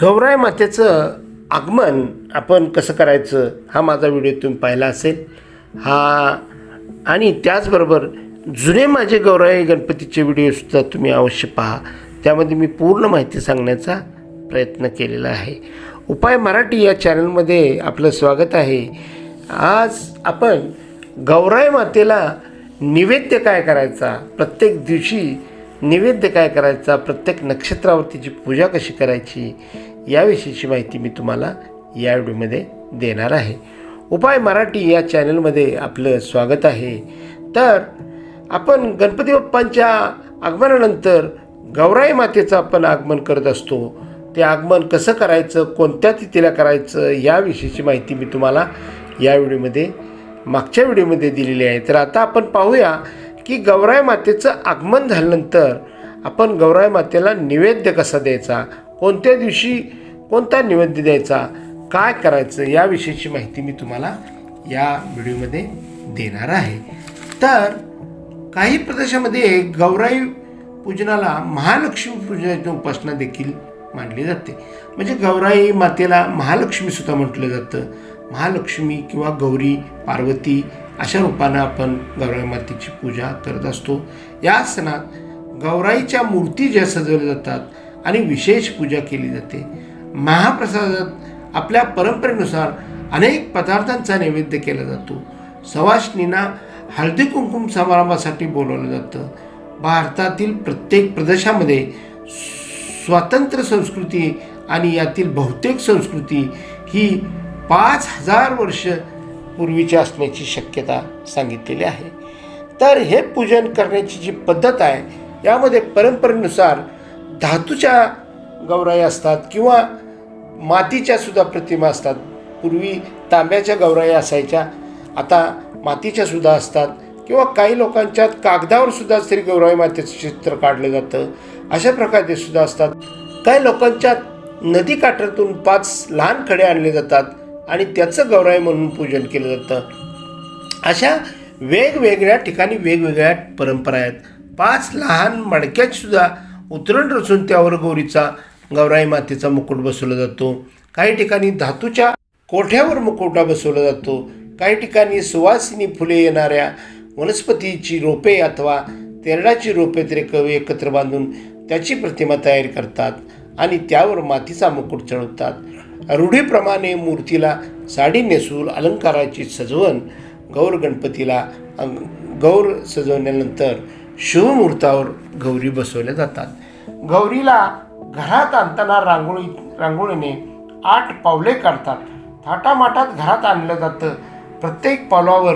गौराय मातेचं आगमन आपण कसं करायचं हा माझा व्हिडिओ तुम्ही पाहिला असेल. हा आणि त्याचबरोबर जुने माझे गौराई गणपतीचे व्हिडिओसुद्धा तुम्ही अवश्य पहा. त्यामध्ये मी पूर्ण माहिती सांगण्याचा प्रयत्न केलेला आहे. उपाय मराठी या चॅनलमध्ये आपलं स्वागत आहे. आज आपण गौराई मातेला निवेद्य काय करायचा? प्रत्येक दिवशी निवेद्य काय करायचा प्रत्येक नक्षत्रावरतीची पूजा कशी करायची याविषयीची माहिती मी तुम्हाला या व्हिडिओमध्ये देणार आहे. उपाय मराठी या चॅनलमध्ये आपलं स्वागत आहे. तर आपण गणपती बाप्पांच्या आगमनानंतर गौराई मातेचं आपण आगमन करत असतो. ते आगमन कसं करायचं कोणत्या तिथीला करायचं याविषयीची माहिती मी तुम्हाला या व्हिडिओमध्ये मागच्या व्हिडिओमध्ये दिलेली आहे. तर आता आपण पाहूया की गौराई मातेचं आगमन झाल्यानंतर आपण गौराई मातेला निवेद्य कसा द्यायचा? कोणत्या दिवशी कोणता निवेद्य द्यायचा? काय करायचं? याविषयीची माहिती मी तुम्हाला या व्हिडिओमध्ये देणार आहे. तर काही प्रदेशामध्ये गौराई पूजनाला महालक्ष्मी पूजनाची उपासना देखील मानली जाते. म्हणजे गौराई मातेला महालक्ष्मीसुद्धा म्हटलं जातं. महालक्ष्मी किंवा गौरी पार्वती अशा रूपानं आपण गौराई मातेची पूजा करत असतो. या सणात गौराईच्या मूर्ती ज्या सजवल्या जातात आणि विशेष पूजा केली जाते. महाप्रसादात आपल्या परंपरेनुसार अनेक पदार्थांचा नैवेद्य केला जातो. सवासनींना हळदी कुंकुम समारंभासाठी बोलवलं जातं. भारतातील प्रत्येक प्रदेशामध्ये स्वातंत्र्य संस्कृती आणि यातील बहुतेक संस्कृती ही पाच हजार वर्ष पूर्वीची असण्याची शक्यता सांगितलेली आहे. तर हे पूजन करण्याची जी पद्धत आहे यामध्ये परंपरेनुसार धातूच्या गौराई असतात किंवा मातीच्या सुद्धा प्रतिमा असतात. पूर्वी तांब्याच्या गौराई असायच्या आता मातीच्या सुद्धा असतात किंवा काही लोकांच्या कागदावर सुद्धा श्री गौराई मातेचं चित्र काढलं जातं अशा प्रकारचे सुद्धा असतात. काही लोकांच्या नदी काठातून पाच लहान खडे आणले जातात आणि त्याचं गौराई म्हणून पूजन केलं जातं. अशा वेगवेगळ्या ठिकाणी वेगवेगळ्या परंपरा आहेत. पाच लहान मडक्यातसुद्धा उतरण रचून त्यावर गौरीचा गौराई मातेचा मुकुट बसवला जातो. काही ठिकाणी धातूच्या कोठ्यावर मुकुटा बसवला जातो. काही ठिकाणी सुवासिनी फुले येणाऱ्या वनस्पतीची रोपे अथवा तेरडाची रोपे तरी कवी एकत्र बांधून त्याची प्रतिमा तयार करतात आणि त्यावर मातीचा मुकुट चढवतात. रूढीप्रमाणे मूर्तीला साडी नेसून अलंकाराची सजवण गौर गणपतीला गौर सजवल्यानंतर शिवमूर्तावर गौरी बसवल्या जातात. गौरीला घरात आणताना रांगोळी रांगोळीने आठ पावले काढतात. थाटामाटात घरात आणलं जातं. प्रत्येक पावलावर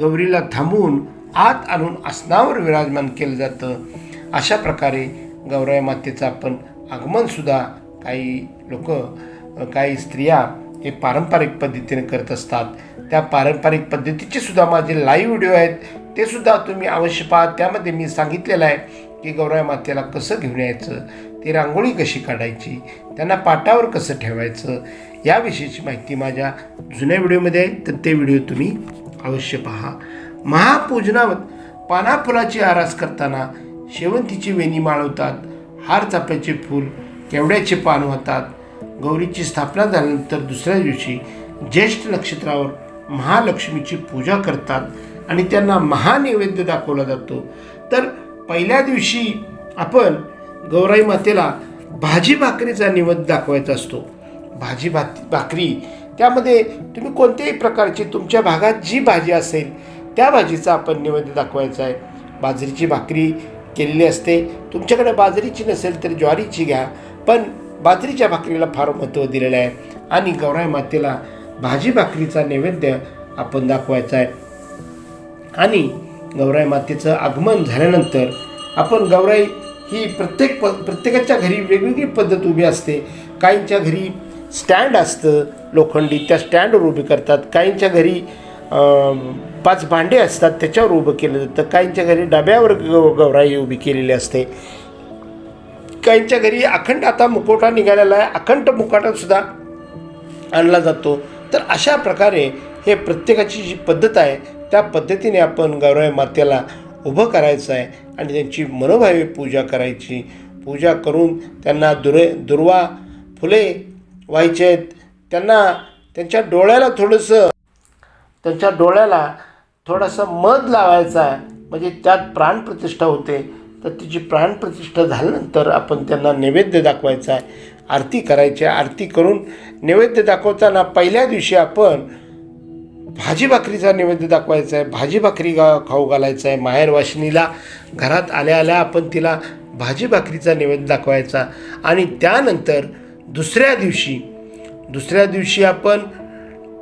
गौरीला थांबवून आत आणून आसनावर विराजमान केलं जातं. अशा प्रकारे गौराई मातेचं आपण आगमनसुद्धा काही लोक काही स्त्रिया हे पारंपरिक पद्धतीने करत असतात. त्या पारंपरिक पद्धतीचे सुद्धा माझे लाईव्ह व्हिडिओ आहेत. ते सुद्धा तुम्ही अवश्य पहा. त्यामध्ये मी सांगितलेलं आहे की गौराई मातेला कसं घेऊन यायचं? ती रांगोळी कशी काढायची? त्यांना पाटावर कसं ठेवायचं? याविषयीची माहिती माझ्या जुन्या व्हिडिओमध्ये आहे. तर ते व्हिडिओ तुम्ही अवश्य पहा. महापूजनावर पाना फुलाची आरास करताना शेवंतीची वेणी माळवतात. हार चाफ्याचे फूल केवड्याचे पान होतात. गौरीची स्थापना झाल्यानंतर दुसऱ्या दिवशी ज्येष्ठ नक्षत्रावर महालक्ष्मीची पूजा करतात आणि त्यांना महानैवेद्य दाखवला जातो. तर पहिल्या दिवशी आपण गौराई मातेला भाजी भाकरीचा निवेद दाखवायचा असतो. भाजी भात भाकरी त्यामध्ये तुम्ही कोणत्याही प्रकारची तुमच्या भागात जी भाजी असेल त्या भाजीचा आपण निवेद्य दाखवायचा आहे. बाजरीची भाकरी केलेली असते. तुमच्याकडे बाजरीची नसेल तर ज्वारीची घ्या. पण बाजरीच्या भाकरीला फार महत्त्व दिलेलं आहे. आणि गौराई मातेला भाजी भाकरीचा नैवेद्य आपण दाखवायचा आहे. आणि गौराई मातेचं आगमन झाल्यानंतर आपण गौराई ही प्रत्येक प प्रत्येकाच्या घरी वेगवेगळी पद्धत उभी असते. काहींच्या घरी स्टँड असतं लोखंडी त्या स्टँडवर उभी करतात. काहींच्या घरी पाच भांडे असतात त्याच्यावर उभं केलं जातं. काहींच्या घरी डब्यावर ग गौराई उभी केलेली असते. काहींच्या घरी अखंड आता मुकोटा निघालेला आहे. अखंड मुकोटासुद्धा आणला जातो. तर अशा प्रकारे हे प्रत्येकाची जी पद्धत आहे त्या पद्धतीने आपण गौराई मातेला उभं करायचं आहे आणि त्यांची मनोभावे पूजा करायची. पूजा करून त्यांना दुरे दुर्वा फुले व्हायचे आहेत. त्यांना त्यांच्या डोळ्याला थोडंसं त्यांच्या डोळ्याला थोडासा मध लावायचा आहे. म्हणजे त्यात प्राणप्रतिष्ठा होते. तर तिची प्राणप्रतिष्ठा झाल्यानंतर आपण त्यांना नैवेद्य दाखवायचा आहे आरती करायची आहे. आरती करून नैवेद्य दाखवताना पहिल्या दिवशी आपण भाजी भाकरीचा नैवेद्य दाखवायचा आहे. भाजी भाकरी गा खाऊ घालायचा आहे. माहेरवाशिनीला घरात आल्या आल्या आपण तिला भाजी भाकरीचा नैवेद्य दाखवायचा. आणि त्यानंतर दुसऱ्या दिवशी दुसऱ्या दिवशी आपण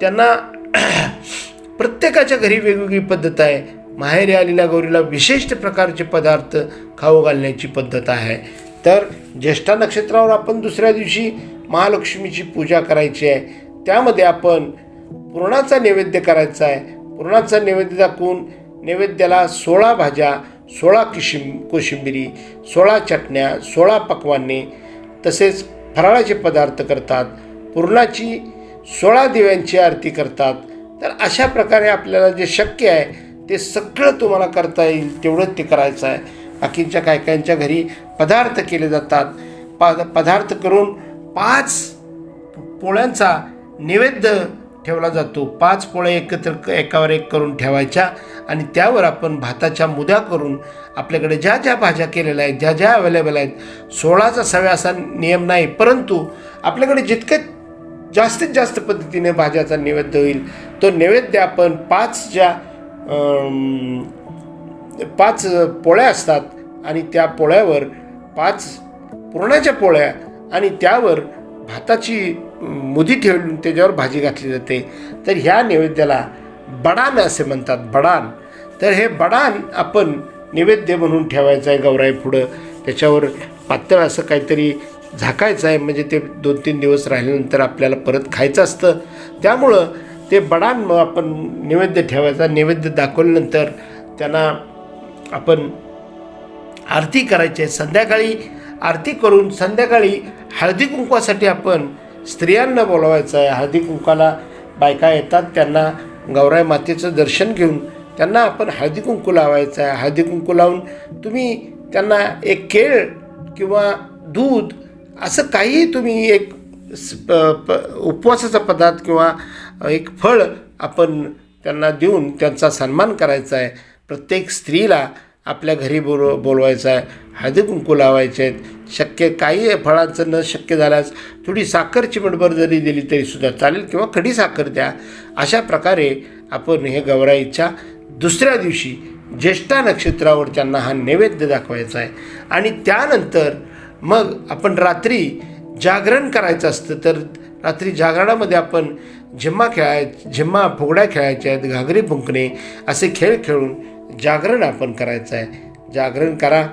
त्यांना प्रत्येकाच्या घरी वेगवेगळी पद्धत आहे. माहेरी आलेल्या गौरीला विशिष्ट प्रकारचे पदार्थ खाऊ घालण्याची पद्धत आहे. तर ज्येष्ठा नक्षत्रावर आपण दुसऱ्या दिवशी महालक्ष्मीची पूजा करायची आहे. त्यामध्ये आपण पुरणाचा नैवेद्य करायचा आहे. पुरणाचा नैवेद्य दाखवून नैवेद्याला सोळा भाज्या सोळा किशिम कोशिंबिरी सोळा चटण्या सोळा पकवाने तसेच फराळाचे पदार्थ करतात. पुरणाची सोळा दिव्यांची आरती करतात. तर अशा प्रकारे आपल्याला जे शक्य आहे ते सगळं तुम्हाला करता येईल तेवढंच ते करायचं आहे. बाकीच्या काय काहींच्या घरी पदार्थ केले जातात. प पदार्थ करून पाच पोळ्यांचा नैवेद्य ठेवला जातो. पाच पोळ्या एकत्र एकावर एक करून ठेवायच्या आणि त्यावर आपण भाताच्या मुद्या करून आपल्याकडे ज्या ज्या भाज्या केलेल्या आहेत ज्या ज्या अवेलेबल आहेत सोळाचा सव्या असा नियम नाही परंतु आपल्याकडे जितके जास्तीत जास्त पद्धतीने भाज्याचा नैवेद्य होईल तो नैवेद्य आपण पाच ज्या पाच पोळ्या असतात आणि त्या पोळ्यावर पाच पुरणाच्या पोळ्या आणि त्यावर भाताची मुदी ठेवून त्याच्यावर भाजी घातली जाते. तर ह्या नैवेद्याला बडान असे म्हणतात बडान तर हे बडान आपण नैवेद्य म्हणून ठेवायचं आहे गौराई पुढं. त्याच्यावर पातळ असं काहीतरी झाकायचं आहे म्हणजे ते दोन तीन दिवस राहिल्यानंतर आपल्याला परत खायचं असतं. त्यामुळं ते बडा आपण नैवेद्य ठेवायचा नैवेद्य दाखवल्यानंतर त्यांना आपण आरती करायची आहे. संध्याकाळी आरती करून संध्याकाळी हळदी कुंकवासाठी आपण स्त्रियांना बोलवायचं आहे. हळदी कुंकवाला बायका येतात त्यांना गौराई मातेचं दर्शन घेऊन त्यांना आपण हळदी कुंकू लावायचं आहे. हळदी कुंकू लावून तुम्ही त्यांना एक केळ किंवा दूध असं काहीही तुम्ही एक प- प- उपवासाचा पदार्थ किंवा एक फळ आपण त्यांना देऊन त्यांचा सन्मान करायचा आहे. प्रत्येक स्त्रीला आपल्या घरी बोल बोलवायचं आहे. हळदी कुंकू लावायचे आहेत. शक्य काही फळांचं न शक्य झाल्यास थोडी साखर चिमटभर जरी दिली तरीसुद्धा चालेल किंवा खडी साखर द्या. अशा प्रकारे आपण हे गौराईच्या दुसऱ्या दिवशी ज्येष्ठा नक्षत्रावर त्यांना हा नैवेद्य दाखवायचा आहे. आणि त्यानंतर मग आपण रात्री जागरण करायचं असतं तर रात्री जागरणामध्ये आपण झिम्मा खेळाय झिम्मा फुगड्या खेळायच्या आहेत घागरी फुंकणे असे खेळ खेळून जागरण आपण करायचं आहे. जागरण करा.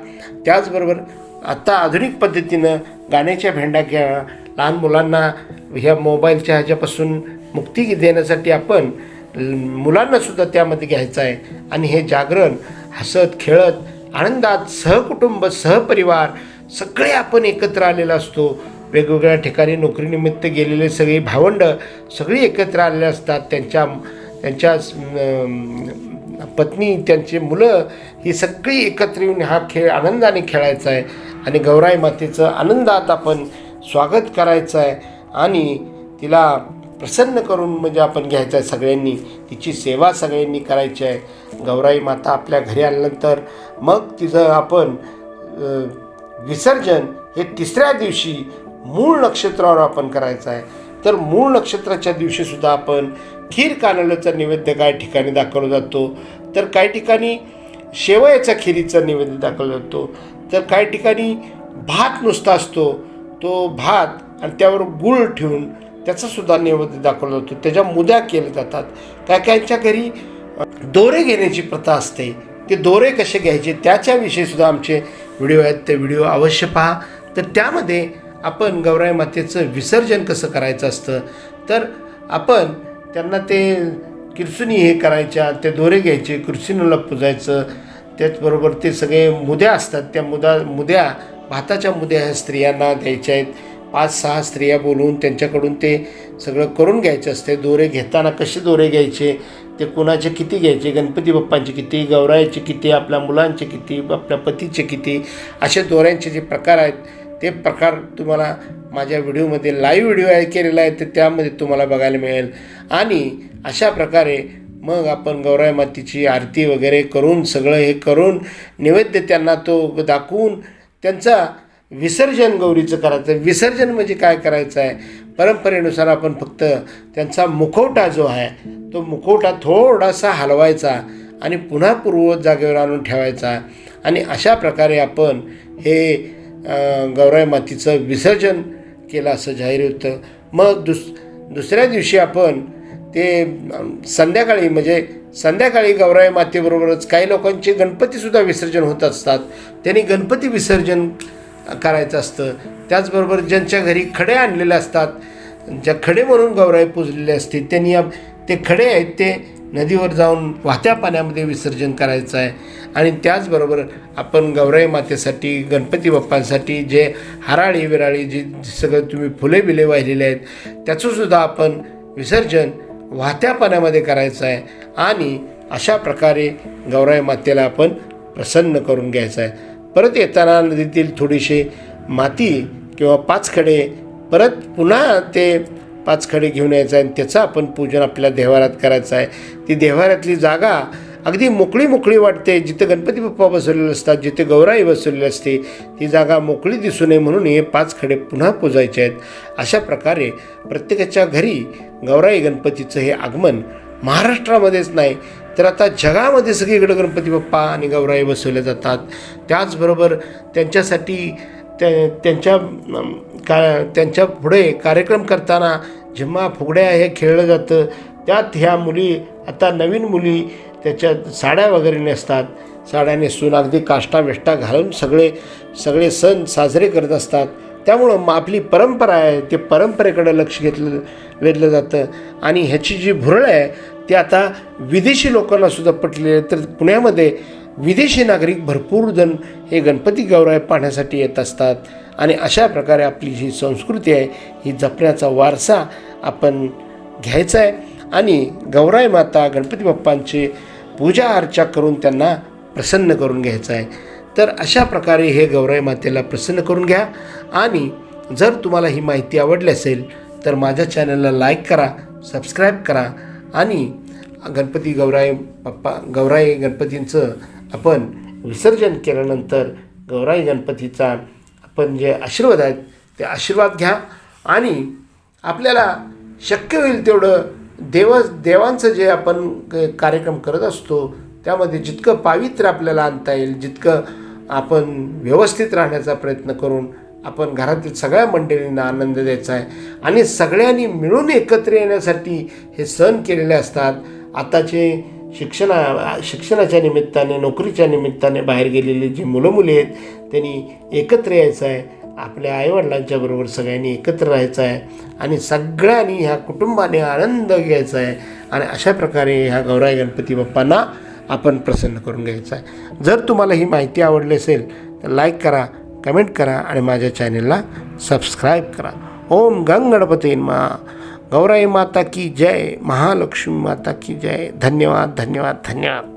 त्याचबरोबर आत्ता आधुनिक पद्धतीनं गाण्याच्या भेंड्या खेळा लहान मुलांना ह्या मोबाईलच्या ह्याच्यापासून मुक्ती देण्यासाठी आपण मुलांनासुद्धा त्यामध्ये घ्यायचं आहे. आणि हे जागरण हसत खेळत आनंदात सहकुटुंब सहपरिवार सगळे आपण एकत्र आलेलो असतो. वेगवेगळ्या ठिकाणी नोकरीनिमित्त गेलेले सगळी भावंड सगळी एकत्र आलेले असतात. त्यांच्या त्यांच्या पत्नी त्यांची मुलं ही सगळी एकत्र येऊन हा खेळ आनंदाने खेळायचा आहे. आणि गौराई मातेचं आनंदात आपण स्वागत करायचं आहे. आणि तिला प्रसन्न करून म्हणजे आपण घ्यायचं आहे सगळ्यांनी. तिची सेवा सगळ्यांनी करायची आहे. गौराई माता आपल्या घरी आल्यानंतर मग तिचं आपण विसर्जन हे तिसऱ्या दिवशी मूळ नक्षत्रावर आपण करायचं आहे. तर मूळ नक्षत्राच्या दिवशीसुद्धा आपण खीर कानवल्याचा नैवेद्य काही ठिकाणी दाखवला जातो. तर काही ठिकाणी शेवयाच्या खिरीचा नैवेद्य दाखवला जातो. तर काही ठिकाणी भात नुसता असतो. तो भात आणि त्यावर गुळ ठेवून त्याचासुद्धा नैवेद्य दाखवला जातो. त्याच्या मुद्या केल्या जातात. काय काहींच्या घरी दोरे घेण्याची प्रथा असते. ते दोरे कसे घ्यायचे त्याच्याविषयीसुद्धा आमचे व्हिडिओ आहेत. ते व्हिडिओ अवश्य पहा. तर त्यामध्ये आपण गौराई मातेचं विसर्जन कसं करायचं असतं? तर आपण त्यांना ते किरसुनी हे करायच्या ते दोरे घ्यायचे किरसुनीला पुजायचं त्याचबरोबर ते सगळे मुद्या असतात. त्या मुदा मुद्या भाताच्या मुद्या ह्या स्त्रियांना द्यायच्या आहेत. पाच सहा स्त्रिया बोलवून त्यांच्याकडून ते सगळं करून घ्यायचं असते. दोरे घेताना कसे दोरे घ्यायचे? ते कुणाचे किती घ्यायचे? गणपती बाप्पांचे किती? गौरायाचे किती? आपल्या मुलांचे किती? आपल्या पतीचे किती? असे दोऱ्यांचे जे प्रकार आहेत ते प्रकार तुम्हाला माझ्या व्हिडिओमध्ये लाईव्ह व्हिडिओ केलेला आहे तर त्यामध्ये तुम्हाला बघायला मिळेल. आणि अशा प्रकारे मग आपण गौराई मातीची आरती वगैरे करून सगळं हे करून नैवेद्य त्यांना तो दाखवून त्यांचा विसर्जन गौरीचं करायचं. विसर्जन म्हणजे काय करायचं आहे? परंपरेनुसार आपण फक्त त्यांचा मुखवटा जो आहे तो मुखवटा थोडासा हलवायचा आणि पुन्हा पूर्ववत जागेवर आणून ठेवायचा. आणि अशा प्रकारे आपण हे गौराई मातीचं विसर्जन केलं असं जाहीर होतं. मग दुस दुसऱ्या दिवशी आपण ते संध्याकाळी म्हणजे संध्याकाळी गौराई मातेबरोबरच काही लोकांचे गणपतीसुद्धा विसर्जन होत असतात. त्यांनी गणपती विसर्जन करायचं असतं. त्याचबरोबर ज्यांच्या घरी खडे आणलेले असतात ज्या खडे म्हणून गौराई पूजलेले असते त्यांनी ते खडे आहेत ते नदीवर जाऊन वाहत्या पाण्यामध्ये विसर्जन करायचं आहे. आणि त्याचबरोबर आपण गौराई मातेसाठी गणपती बाप्पांसाठी जे हराळी विराळी जे सगळं तुम्ही फुले बिले वाहिलेले आहेत त्याचंसुद्धा आपण विसर्जन वाहत्या पाण्यामध्ये करायचं आहे आणि अशा प्रकारे गौराई मातेला आपण प्रसन्न करून घ्यायचं आहे. परत येताना नदीतील थोडीशी माती किंवा पाच खडे परत पुन्हा ते पाच खडे घेऊन यायचं आहे आणि त्याचं आपण पूजन आपल्या देवारात करायचं आहे. ती देव्हाऱ्यातली जागा अगदी मोकळी मोकळी वाटते. जिथं गणपती बाप्पा बसवलेले असतात जिथे गौराई बसवलेली असते ती जागा मोकळी दिसू नये म्हणून हे पाच खडे पुन्हा पुजायचे आहेत. अशा प्रकारे प्रत्येकाच्या घरी गौराई गणपतीचं हे आगमन महाराष्ट्रामध्येच नाही तर आता जगामध्ये सगळीकडे गणपती बाप्पा आणि गौराई बसवल्या जातात. त्याचबरोबर त्यांच्यासाठी त्या त्यांच्या का त्यांच्या पुढे कार्यक्रम करताना झिम्मा फुगड्या हे खेळलं जातं त्यात ह्या मुली आता नवीन मुली त्याच्यात साड्या वगैरे नेसतात. साड्या नेसून अगदी काष्टा वेष्टा घालून सगळे सगळे सण साजरे करत असतात. त्यामुळं मग आपली परंपरा आहे ते परंपरेकडे लक्ष घेतलं वेधलं जातं. आणि ह्याची जी भुरळ आहे ती आता विदेशी लोकांनासुद्धा पटलेली आहे. तर पुण्यामध्ये विदेशी नागरिक भरपूर जण हे गणपती गौराय पाहण्यासाठी येत असतात. आणि अशा प्रकारे आपली जी संस्कृती आहे ही जपण्याचा वारसा आपण घ्यायचा आहे. आणि गौराय माता गणपती बाप्पांची पूजा अर्चा करून त्यांना प्रसन्न करून घ्यायचं आहे. तर अशा प्रकारे हे गौराई मातेला प्रसन्न करून घ्या. आणि जर तुम्हाला ही माहिती आवडली असेल तर माझ्या चॅनलला लाईक करा सबस्क्राईब करा. आणि गणपती गौराई बाप्पा गौराई गणपतींचं आपण विसर्जन केल्यानंतर गौराई गणपतीचा आपण जे आशीर्वाद आहेत ते आशीर्वाद घ्या. आणि आपल्याला शक्य होईल तेवढं देव देवांचं जे आपण कार्यक्रम करत असतो त्यामध्ये जितकं पावित्र्य आपल्याला आणता येईल जितकं आपण व्यवस्थित राहण्याचा प्रयत्न करून आपण घरातील सगळ्या मंडळींना आनंद द्यायचा आहे. आणि सगळ्यांनी मिळून एकत्र येण्यासाठी हे सण केलेले असतात. आताचे शिक्षणा शिक्षणाच्या निमित्ताने नोकरीच्या निमित्ताने बाहेर गेलेले जे मुलं मुली आहेत त्यांनी एकत्र यायचं आहे. आपल्या आईवडिलांच्या बरोबर सगळ्यांनी एकत्र राहायचं आहे आणि सगळ्यांनी ह्या कुटुंबाने आनंद घ्यायचा आहे आणि अशा प्रकारे ह्या गौराई गणपती बाप्पांना आपण प्रसन्न करून घ्यायचं आहे जर तुम्हाला ही माहिती आवडली असेल तर लाईक करा कमेंट करा आणि माझ्या चॅनेलला सबस्क्राईब करा. ओम गंग गणपती मा गौराई माता की जय. महालक्ष्मी माता की जय. धन्यवाद धन्यवाद धन्यवाद.